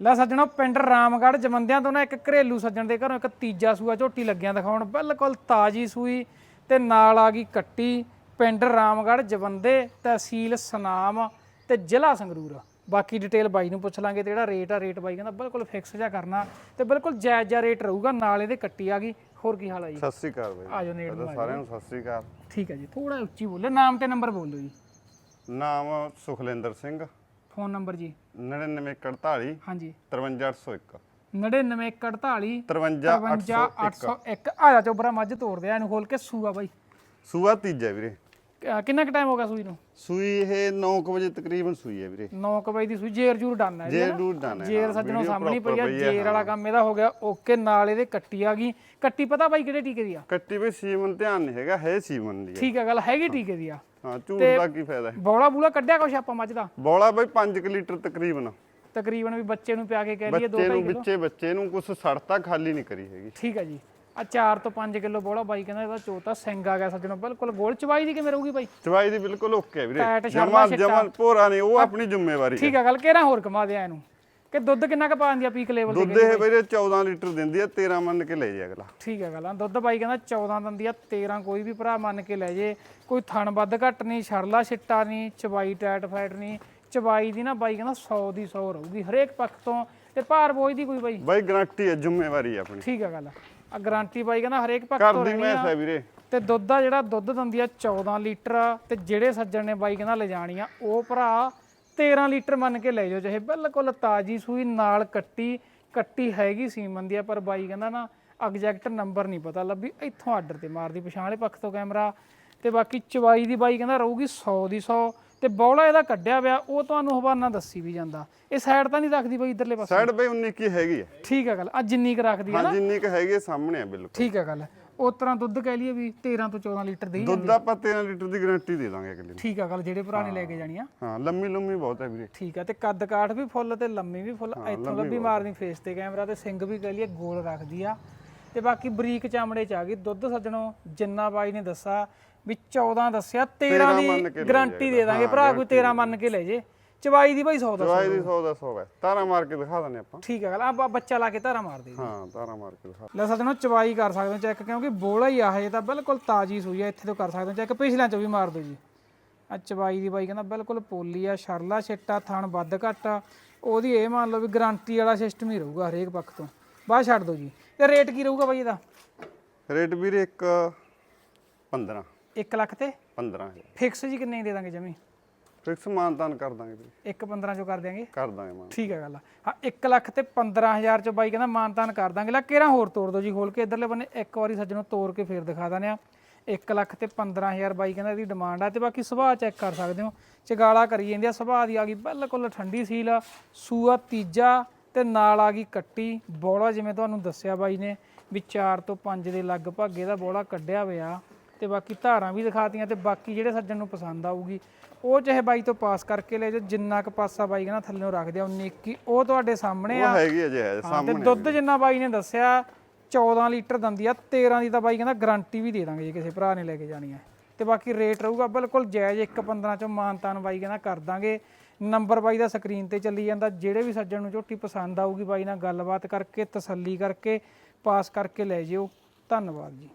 ਲੈ ਸੱਜਣੋ ਪਿੰਡ ਰਾਮਗੜ੍ਹ ਜਮੰਦਿਆਂ ਤੋਂ ਨਾ ਇੱਕ ਘਰੇਲੂ ਸੱਜਣ ਦੇ ਘਰੋਂ ਇੱਕ ਤੀਜਾ ਸੂਆ ਝੋਟੀ ਲੱਗਿਆਂ ਦਿਖਾਉਣ। ਬਿਲਕੁਲ ਤਾਜੀ ਸੂਈ ਤੇ ਨਾਲ ਆ ਗਈ ਕੱਟੀ। ਪਿੰਡ ਰਾਮਗੜ੍ਹ ਜਵੰਦੇ ਤਹਿਸੀਲ ਸਨਾਮ ਤੇ ਜ਼ਿਲ੍ਹਾ ਸੰਗਰੂਰ। ਬਾਕੀ ਡਿਟੇਲ ਬਾਈ ਨੂੰ ਪੁੱਛ ਲਾਂਗੇ ਤੇ ਜਿਹੜਾ ਰੇਟ ਆ ਰੇਟ ਬਾਈ ਕਹਿੰਦਾ ਬਿਲਕੁਲ ਫਿਕਸ ਜਿਹਾ ਕਰਨਾ ਤੇ ਬਿਲਕੁਲ ਜਾਇਜ਼ ਜਿਹਾ ਰੇਟ ਰਹੂਗਾ ਨਾਲ ਇਹਦੇ ਕੱਟੀ ਆ ਗਈ। ਹੋਰ ਕੀ ਹਾਲ ਆ ਜੀ? ਸਤਿ ਸ੍ਰੀ ਅਕਾਲ ਬਾਈ। ਆਜੋ ਨੇੜ ਨੂੰ ਸਾਰਿਆਂ ਨੂੰ ਸਤਿ ਸ੍ਰੀ ਅਕਾਲ। ਠੀਕ ਹੈ ਜੀ ਥੋੜਾ ਉੱਚੀ ਬੋਲੋ ਨਾਮ ਤੇ ਨੰਬਰ ਬੋਲੋ ਜੀ। ਨਾਮ ਸੁਖਲਿੰਦਰ ਸਿੰਘ। ਫੋਨ ਨੰਬਰ ਜੀ। 9948 ਹਾਂਜੀ। 53801 9948 53801 55801 ਆ ਜਾ ਚੋਬਰਾ ਮੱਝ ਤੋੜਦੇ ਆ ਇਹਨੂੰ ਖੋਲ ਕੇ ਸੂਆ ਬਾਈ। ਸੂਆ ਤੀਜਾ ਵੀਰੇ। ਅਹ ਕਿੰਨਾ ਕੁ ਟਾਈਮ ਹੋ ਗਿਆ ਸੂਈ ਨੂੰ? ਸੂਈ ਇਹ 9 ਵਜੇ ਤਕਰੀਬਨ ਸੂਈ ਹੈ ਵੀਰੇ। 9 ਵਜੇ ਦੀ ਸੂਈ ਜੇਰ ਜੂਰ ਡਨ ਹੈ ਜੇ ਡੂਡ ਡਾਣਾ ਜੇਰ ਸੱਜਣੋਂ ਸਾਹਮਣੇ ਪਈ ਆ ਜੇਰ ਵਾਲਾ ਕੰਮ ਇਹਦਾ ਹੋ ਗਿਆ ਓਕੇ ਨਾਲ ਇਹਦੇ ਕੱਟੀ ਆ ਗਈ। ਕੱਟੀ ਪਤਾ ਬਾਈ ਕਿਹੜੇ ਟੀਕੇ ਦੀ ਆ? ਕੱਟੀ ਵੀ ਸੀਮਨ ਧਿਆਨ ਨਹੀਂ ਹੈਗਾ ਹੈ ਸੀਮਨ ਦੀ ਹੈ। ਠੀਕ ਹੈ ਗੱਲ ਹੈਗੀ ਟੀਕੇ ਦੀ ਆ। ਹਾਂ ਝੂਠ ਦਾ ਕੀ ਫਾਇਦਾ ਹੈ? ਬੌਲਾ ਬੂਲਾ ਕੱਢਿਆ ਕੁਛ ਆਪਾਂ ਮੱਝ ਦਾ? ਬੋਲਾ ਬਾਈ 5 ਲੀਟਰ ਤਕਰੀਬਨ। ਤਕਰੀਬਨ ਵੀ ਬੱਚੇ ਨੂੰ ਪਿਆ ਕੇ ਕਹਿ ਲਈਏ 2 ਬੱਚੇ ਨੂੰ ਵਿੱਚੇ ਬੱਚੇ ਨੂੰ ਕੁਛ ਸੜਤਾ ਖਾਲੀ ਨਹੀਂ ਕਰੀ ਹੈਗੀ। ਠੀਕ ਹੈ ਜੀ। ਆ 4 ਤੋਂ 5 ਕਿਲੋ ਬੋਲਾ ਬਾਈ ਕਹਿੰਦਾ ਇਹਦਾ ਚੋਤਾ ਸਿੰਘ ਆ ਗਿਆ ਸੱਜਣੋਂ ਬਿਲਕੁਲ ਗੋਲ ਚਵਾਈ ਦੀ ਕਿਵੇਂ ਰਹੂਗੀ ਬਾਈ? ਚਵਾਈ ਦੀ ਬਿਲਕੁਲ ਓਕੇ ਵੀਰੇ। ਜਮਾ। ਜਮਾ ਭੋਰਾ ਨਹੀਂ ਉਹ ਆਪਣੀ ਜ਼ਿੰਮੇਵਾਰੀ ਹੈ। ਠੀਕ ਆ ਗੱਲ ਕਿਹੜਾ ਹੋਰ ਕਮਾ ਦਿਆ ਇਹਨੂੰ? ਕਿ ਦੁੱਧ ਕਿੰਨਾ ਕੁ ਪਾ ਦਿੰਦੀ ਆ ਪੀਕ ਲੈਵਲ ਤੇ ਦੁੱਧ ਇਹ ਵੀਰੇ 14 ਲੀਟਰ ਦਿੰਦੀ ਹੈ 13 ਮੰਨ ਕੇ ਲੈ ਜੇ ਅਗਲਾ। ਠੀਕ ਹੈ ਗੱਲ ਆ ਦੁੱਧ ਬਾਈ ਕਹਿੰਦਾ 14 ਦਿੰਦੀ ਆ 13 ਕੋਈ ਵੀ ਭਰਾ ਮੰਨ ਕੇ ਲੈ ਜੇ। ਕੋਈ ਥਣ ਵੱਧ ਘੱਟ ਨਹੀਂ ਛੜਲਾ ਛਿੱਟਾ ਨਹੀਂ ਚਬਾਈ ਟੈਟ ਫੈਟ ਨਹੀਂ। ਚਬਾਈ ਦੀ ਨਾ ਬਾਈ ਕਹਿੰਦਾ 100 ਦੀ 100 ਰਹੂਗੀ ਹਰੇਕ ਪੱਖ ਤੋਂ। ਤੇ ਭਾਰ ਬੋਝ ਦੀ ਕੋਈ ਬਾਈ? ਬਾਈ ਗਰੰਟੀ ਹੈ ਜ਼ਿੰਮੇਵਾਰੀ ਆਪਣੀ। ਠੀਕ ਹੈ ਗੱਲ ਆ। ਗਾਰੰਟੀ ਬਾਈ ਕਹਿੰਦਾ ਹਰੇਕ ਪੱਖ ਤੋਂ ਦੀ ਰਹਿਣੀ ਮੈਸ ਆ ਵੀਰੇ। ਤੇ ਦੁੱਧ ਆ ਜਿਹੜਾ ਦੁੱਧ ਦਿੰਦੀ ਆ 14 ਲੀਟਰ ਤੇ ਜਿਹੜੇ ਸੱਜਣ ਨੇ ਬਾਈ ਕਹਿੰਦਾ ਲਿਜਾਣੀ ਆ ਉਹ ਭਰਾ 13 ਲੀਟਰ ਮੰਨ ਕੇ ਲੈ ਜਾਓ ਚਾਹੇ ਬਿਲਕੁਲ ਤਾਜੀ ਸੂਈ ਨਾਲ ਕੱਟੀ ਕੱਟੀ ਹੈਗੀ ਸੀਮਨ ਦੀ ਆ ਪਰ ਬਾਈ ਕਹਿੰਦਾ ਨਾ ਐਗਜ਼ੈਕਟ ਨੰਬਰ ਨਹੀਂ ਪਤਾ ਲੱਭੀ ਇੱਥੋਂ ਆਰਡਰ ਤੇ ਮਾਰਦੀ ਪਛਾਣ ਵਾਲੇ ਪੱਖ ਤੋਂ ਕੈਮਰਾ। ਤੇ ਬਾਕੀ ਚਵਾਈ ਦੀ ਬਾਈ ਕਹਿੰਦਾ ਰਹੂਗੀ 100 ਦੀ 100 ਤੇ ਬੌਲਾ ਇਹਦਾ ਕੱਢਿਆ ਪਿਆ ਉਹ ਤੁਹਾਨੂੰ ਹਵਾਨਾ ਦੱਸੀ ਵੀ ਜਾਂਦਾ। ਇਹ ਸਾਈਡ ਤਾਂ ਨਹੀਂ ਰੱਖਦੀ ਬਾਈ ਇਧਰਲੇ ਪਾਸੇ। ਸਾਈਡ ਬਾਈ 19 ਕੀ ਹੈਗੀ ਹੈ ਠੀਕ ਹੈ ਗੱਲ ਆ ਜਿੰਨੀ ਕੁ ਰੱਖਦੀ ਆ ਹਾਂ ਜਿੰਨੀ ਕੁ ਹੈਗੀ ਹੈ ਸਾਹਮਣੇ ਹੈ ਬਿਲਕੁਲ। ਠੀਕ ਹੈ ਗੱਲ ਉਸ ਤਰ੍ਹਾਂ ਦੁੱਧ ਕਹਿ ਲਈਏ ਵੀ 13 ਤੋਂ 14 ਲੀਟਰ ਦੇ ਦੁੱਧ ਆਪਾਂ 13 ਲੀਟਰ ਦੀ ਗਾਰੰਟੀ ਦੇ ਦਾਂਗੇ ਅਗਲੇ ਨੂੰ। ਠੀਕ ਆ ਗੱਲ ਜਿਹੜੇ ਨੇ ਲੈ ਕੇ ਜਾਣੀ ਆ। ਹਾਂ ਲੰਮੀ ਲੰਮੀ ਬਹੁਤ ਹੈ ਵੀਰੇ। ਠੀਕ ਆ ਤੇ ਕੱਦ ਕਾਠ ਵੀ ਫੁੱਲ ਤੇ ਲੰਮੀ ਵੀ ਫੁੱਲ ਇੱਥੋਂ ਲੱਭੀ ਮਾਰਨੀ ਫੇਸ ਤੇ ਕੈਮਰਾ ਤੇ ਸਿੰਗ ਵੀ ਕਹਿ ਲਈਏ ਗੋਲ ਰੱਖਦੀ ਆ। ਤੇ ਬਾਕੀ ਬਰੀਕ ਚਾਮੜੇ ਚ ਆ ਗਈ ਦੁੱਧ ਸੱਜਣੋ ਜਿੰਨਾ ਬਾਈ ਨੇ ਦੱਸਾ ਵੀ 14 ਦੱਸਿਆ 13 ਮੰਨ ਕੇ ਦੀ ਲੈ ਗਾਰੰਟੀ ਦੇ ਦਾਂਗੇ ਭਰਾ ਕੋਈ 13 ਮੰਨ ਕੇ ਲੈ ਜੇ। ਚਵਾਈ ਦੀ ਬਾਈ 100 ਦਾ ਦਵਾਈ ਦੀ 100 ਦਾ 100 ਹੈ। ਤਾਰਾ ਮਾਰ ਕੇ ਦਿਖਾ ਦਿੰਦੇ ਆਪਾਂ। ਠੀਕ ਆ ਗੱਲ ਆ ਬੱਚਾ ਲਾ ਕੇ ਧਾਰਾ ਮਾਰ ਦੇ ਹਾਂ ਤਾਰਾ ਮਾਰ ਕੇ ਦਿਖਾ। ਲੈ ਸਕਦੇ ਹੋ ਚਵਾਈ ਕਰ ਸਕਦੇ ਹੋ ਚੈੱਕ ਕਿਉਂਕਿ ਬੋਲਾ ਹੀ ਆ ਹਜੇ ਤਾਂ ਬਿਲਕੁਲ ਤਾਜੀ ਸੂਈ ਆ ਇੱਥੇ ਤੋਂ ਕਰ ਸਕਦੇ ਹੋ ਚੈੱਕ ਪਿਛਲਿਆਂ ਚੋਂ ਵੀ ਮਾਰ ਦਿਓ ਜੀ। ਆ ਚਵਾਈ ਦੀ ਬਾਈ ਕਹਿੰਦਾ ਬਿਲਕੁਲ ਪੋਲੀ ਆ ਸ਼ਰਲਾ ਛਿੱਟਾ ਥਣ ਵੱਧ ਘੱਟ ਆ। ਉਹਦੀ ਇਹ ਮੰਨ ਲਓ ਵੀ ਗਾਰੰਟੀ ਵਾਲਾ ਸਿਸਟਮ ਹੀ ਰਹੂਗਾ ਹਰੇਕ ਪੱਖ ਤੋਂ। ਬਾਹਰ ਛੱਡ ਦਿਓ ਜੀ। ਤੇ ਰੇਟ ਕੀ ਰਹੂਗਾ ਬਾਈ ਇਹਦਾ? ਰੇਟ ਵੀਰੇ ਇੱਕ 15 1 ਲੱਖ ਤੇ 15 ਫਿਕਸ ਜੀ ਕਿੰਨੇ ਦੀ ਦੇ ਦਾਂਗੇ ਜਮੀ? ਫਿਕਸ ਮਾਨਤਾਨ ਕਰ ਦਾਂਗੇ ਵੀਰੇ 1 15 ਚੋਂ ਕਰ ਦਿਆਂਗੇ? ਕਰ ਦਾਂਗੇ ਮਾਨ ਠੀਕ ਹੈ ਗੱਲ ਆ। ਹਾਂ 1 ਲੱਖ ਤੇ 15000 ਚ ਬਾਈ ਕਹਿੰਦਾ ਮਾਨਤਾਨ ਕਰ ਦਾਂਗੇ। ਲੈ ਕਿਹੜਾ ਹੋਰ ਤੋੜ ਦੋ ਜੀ ਖੋਲ ਕੇ ਇਧਰਲੇ ਬੰਨੇ ਇੱਕ ਵਾਰੀ ਸੱਜਣੋਂ ਤੋੜ ਕੇ ਫੇਰ ਦਿਖਾ ਦਾਨੇ ਆ। 1 ਲੱਖ ਤੇ 15000 ਬਾਈ ਕਹਿੰਦਾ ਇਹਦੀ ਡਿਮਾਂਡ ਆ ਤੇ ਬਾਕੀ ਸੁਭਾਅ ਚੈੱਕ ਕਰ ਸਕਦੇ ਹੋ। ਚਗਾਲਾ ਕਰੀ ਜਾਂਦੀ ਆ ਸੁਭਾਅ ਦੀ ਆ ਗਈ ਬਿਲਕੁਲ ਠੰਡੀ ਸੀਲ। ਆ ਸੂਆ ਤੀਜਾ ਤੇ ਨਾਲ ਆ ਗਈ ਕੱਟੀ। ਬੋਲਾ ਜਿਵੇਂ ਤੁਹਾਨੂੰ ਦੱਸਿਆ ਬਾਈ ਨੇ ਵੀ 4 ਤੋਂ 5 ਦੇ ਲਗਭਗ ਇਹਦਾ ਬੋਲਾ ਕੱਢਿਆ ਹੋਇਆ। ਤੇ ਬਾਕੀ ਧਾਰਾਂ ਵੀ ਦਿਖਾਤੀਆਂ ਤੇ ਬਾਕੀ ਜਿਹੜੇ ਸੱਜਣ ਨੂੰ ਪਸੰਦ ਆਊਗੀ ਉਹ ਚਾਹੇ ਬਾਈ ਤੋਂ ਪਾਸ ਕਰਕੇ ਲੈ ਜਾਓ ਜਿੰਨਾ ਕੁ ਪਾਸਾ ਬਾਈ ਕਹਿੰਦਾ ਥੱਲੇੋਂ ਰੱਖ ਦਿਆ 19 21 ਉਹ ਤੁਹਾਡੇ ਸਾਹਮਣੇ ਆ। ਉਹ ਹੈਗੀ ਅਜੇ ਹੈ ਹਾਂ, ਤੇ ਸਾਹਮਣੇ ਦੁੱਧ ਜਿੰਨਾ ਬਾਈ ਨੇ ਦੱਸਿਆ 14 ਲੀਟਰ ਦੰਦੀ ਆ 13 ਦੀ ਤਾਂ ਬਾਈ ਕਹਿੰਦਾ ਗਾਰੰਟੀ ਵੀ ਦੇ ਦਾਂਗੇ ਜੇ ਕਿਸੇ ਭਰਾ ਨੇ ਲੈ ਕੇ ਜਾਣੀ ਹੈ ਤੇ ਬਾਕੀ ਰੇਟ ਰਹੂਗਾ ਬਿਲਕੁਲ ਜਾਇਜ਼ 1.15 ਚੋਂ ਮਾਨਤਾਨ ਬਾਈ ਕਹਿੰਦਾ ਕਰ ਦਾਂਗੇ। ਨੰਬਰ ਬਾਈ ਦਾ ਸਕਰੀਨ ਤੇ ਚੱਲੀ ਜਾਂਦਾ ਜਿਹੜੇ ਵੀ ਸੱਜਣ ਨੂੰ ਝੋਟੀ ਪਸੰਦ ਆਊਗੀ ਬਾਈ ਨਾਲ ਗੱਲਬਾਤ ਕਰਕੇ ਤਸੱਲੀ ਕਰਕੇ ਪਾਸ ਕਰਕੇ ਲੈ ਜਿਓ। ਧੰਨਵਾਦ ਜੀ।